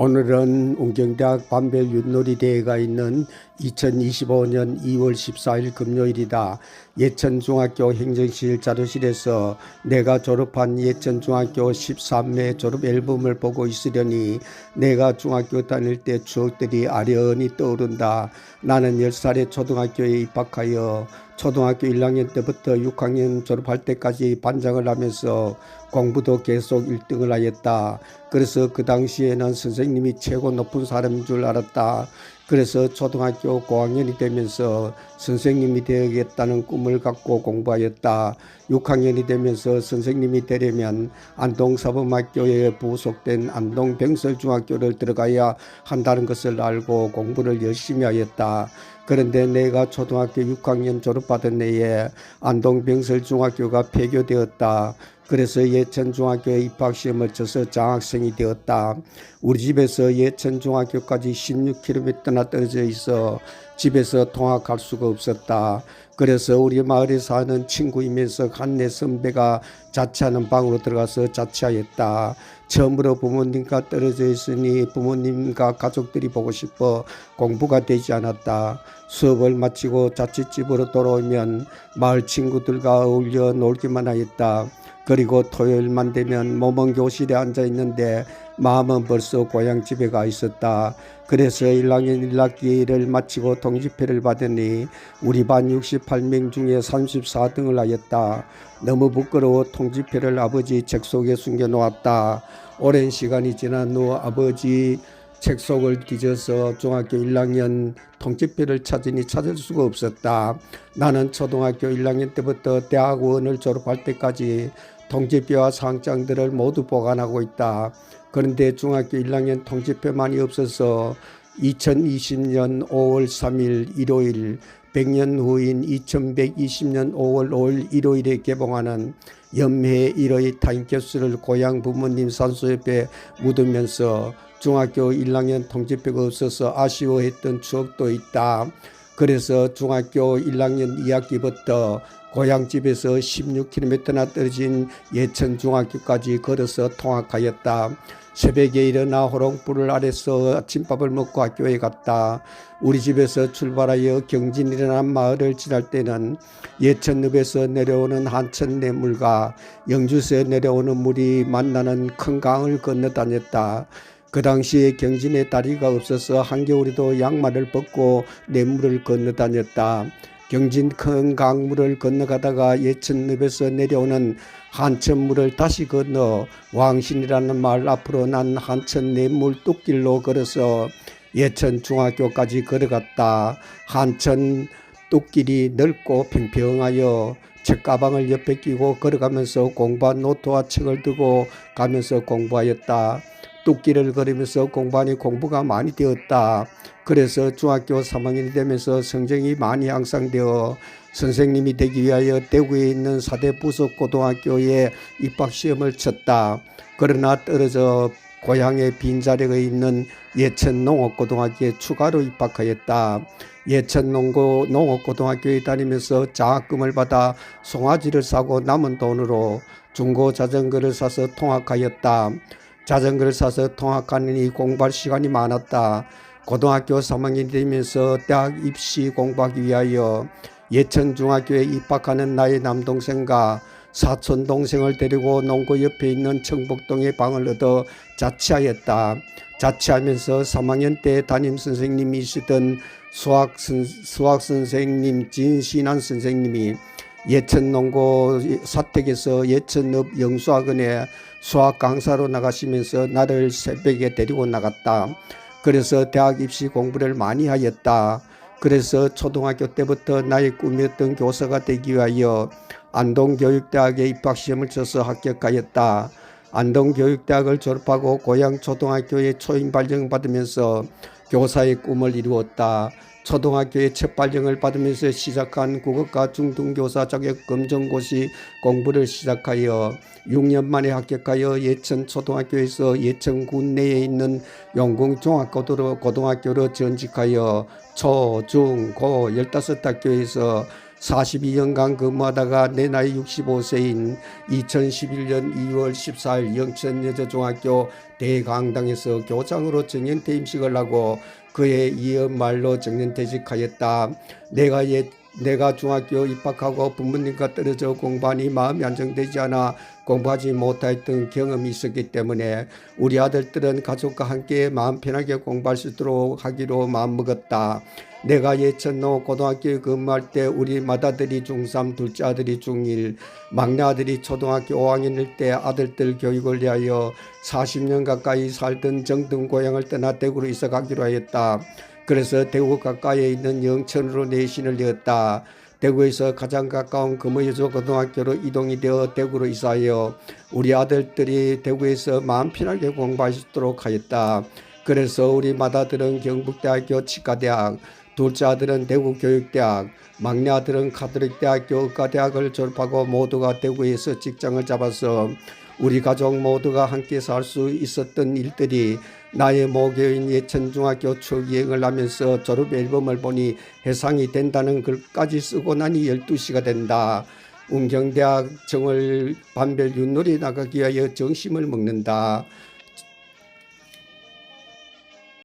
오늘은 운경대학 반별 윷놀이 대회가 있는 2025년 2월 14일 금요일이다. 예천중학교 행정실 자료실에서 내가 졸업한 예천중학교 13회 졸업 앨범을 보고 있으려니 내가 중학교 다닐 때 추억들이 아련히 떠오른다. 나는 10살에 초등학교에 입학하여 초등학교 1학년 때부터 6학년 졸업할 때까지 반장을 하면서 공부도 계속 1등을 하였다. 그래서 그 당시에는 선생님이 최고 높은 사람인 줄 알았다. 그래서 초등학교 고학년이 되면서 선생님이 되겠다는 꿈을 갖고 공부하였다. 6학년이 되면서 선생님이 되려면 안동사범학교에 부속된 안동병설중학교를 들어가야 한다는 것을 알고 공부를 열심히 하였다. 그런데 내가 초등학교 6학년 졸업받은 해에 안동병설중학교가 폐교되었다. 그래서 예천중학교에 입학시험을 쳐서 장학생이 되었다. 우리 집에서 예천중학교까지 16km나 떨어져 있어 집에서 통학할 수가 없었다. 그래서 우리 마을에 사는 친구이면서 한내 선배가 자취하는 방으로 들어가서 자취하였다. 처음으로 부모님과 떨어져 있으니 부모님과 가족들이 보고 싶어 공부가 되지 않았다. 수업을 마치고 자취집으로 돌아오면 마을 친구들과 어울려 놀기만 하였다. 그리고 토요일만 되면 모범 교실에 앉아 있는데 마음은 벌써 고향 집에 가 있었다. 그래서 1학년 1학기를 마치고 통지표를 받으니 우리 반 68명 중에 34등을 하였다. 너무 부끄러워 통지표를 아버지 책 속에 숨겨 놓았다. 오랜 시간이 지난 후 아버지 책 속을 뒤져서 중학교 1학년 통지표를 찾으니 찾을 수가 없었다. 나는 초등학교 1학년 때부터 대학원을 졸업할 때까지 통지표와 상장들을 모두 보관하고 있다. 그런데 중학교 1학년 통지표만이 없어서 2020년 5월 3일 일요일 100년 후인 2120년 5월 5일 일요일에 개봉하는 연매 1호의 타임캡슐을 고향 부모님 산소 옆에 묻으면서 중학교 1학년 통지표가 없어서 아쉬워했던 추억도 있다. 그래서 중학교 1학년 2학기부터 고향집에서 16km나 떨어진 예천중학교까지 걸어서 통학하였다. 새벽에 일어나 호롱불을 아래서 아침밥을 먹고 학교에 갔다. 우리 집에서 출발하여 경진이라는 마을을 지날 때는 예천읍에서 내려오는 한천 내물과 영주에서 내려오는 물이 만나는 큰 강을 건너 다녔다. 그 당시에 경진에 다리가 없어서 한겨울에도 양말을 벗고 내물을 건너 다녔다. 경진 큰 강물을 건너가다가 예천읍에서 내려오는 한천물을 다시 건너 왕신이라는 마을 앞으로 난 한천 내물 뚝길로 걸어서 예천 중학교까지 걸어갔다. 한천 뚝길이 넓고 평평하여 책가방을 옆에 끼고 걸어가면서 공부한 노트와 책을 두고 가면서 공부하였다. 뚝길을 걸으면서 공부하니 공부가 많이 되었다. 그래서 중학교 3학년이 되면서 성적이 많이 향상되어 선생님이 되기 위하여 대구에 있는 사대 부속 고등학교에 입학 시험을 쳤다. 그러나 떨어져 고향에 빈자리가 있는 예천 농업고등학교에 추가로 입학하였다. 예천 농고 농업고등학교에 다니면서 장학금을 받아 송아지를 사고 남은 돈으로 중고 자전거를 사서 통학하였다. 자전거를 사서 통학하느니 공부할 시간이 많았다. 고등학교 3학년이 되면서 대학 입시 공부하기 위하여 예천중학교에 입학하는 나의 남동생과 사촌 동생을 데리고 농구 옆에 있는 청복동에 방을 얻어 자취하였다. 자취하면서 3학년 때 담임 선생님이시던 수학, 선, 수학 진신한 선생님이 예천 농고 사택에서 예천읍 영수학원에 수학 강사로 나가시면서 나를 새벽에 데리고 나갔다. 그래서 대학 입시 공부를 많이 하였다. 그래서 초등학교 때부터 나의 꿈이었던 교사가 되기 위하여 안동교육대학에 입학시험을 쳐서 합격하였다. 안동교육대학을 졸업하고 고향 초등학교에 초임 발령받으면서 교사의 꿈을 이루었다. 초등학교에 첫 발령을 받으면서 시작한 국어과 중등교사 자격 검정고시 공부를 시작하여 6년 만에 합격하여 예천 초등학교에서 예천 군 내에 있는 용궁중학고등학교로 고등학교로 전직하여 초, 중, 고 15학교에서 42년간 근무하다가 내 나이 65세인 2011년 2월 14일 영천여자중학교 대강당에서 교장으로 정년퇴임식을 하고 그에 이어 말로 정년퇴직하였다. 내가 옛 내가 중학교 입학하고 부모님과 떨어져 공부하니 마음이 안정되지 않아 공부하지 못했던 경험이 있었기 때문에 우리 아들들은 가족과 함께 마음 편하게 공부할 수 있도록 하기로 마음먹었다. 내가 예천로 고등학교에 근무할 때 우리 맏아들이 중3, 둘째 아들이 중1, 막내 아들이 초등학교 5학년일 때 아들들 교육을 위하여 40년 가까이 살던 정등 고향을 떠나 대구로 이사 가기로 하였다. 그래서 대구 가까이에 있는 영천으로 내신을 내었다. 대구에서 가장 가까운 금호여조 고등학교로 이동이 되어 대구로 이사하여 우리 아들들이 대구에서 마음 편하게 공부할 수 있도록 하였다. 그래서 우리 맏아들은 경북대학교 치과대학, 둘째 아들은 대구교육대학, 막내 아들은 가톨릭대학교 의과대학을 졸업하고 모두가 대구에서 직장을 잡아서 우리 가족 모두가 함께 살 수 있었던 일들이 나의 모교인 예천중학교 추기행을 하면서 졸업 앨범을 보니 해상이 된다는 글까지 쓰고 나니 12시가 된다. 운경대학 정월 반별 윷놀이 나가기 위하여 정심을 먹는다.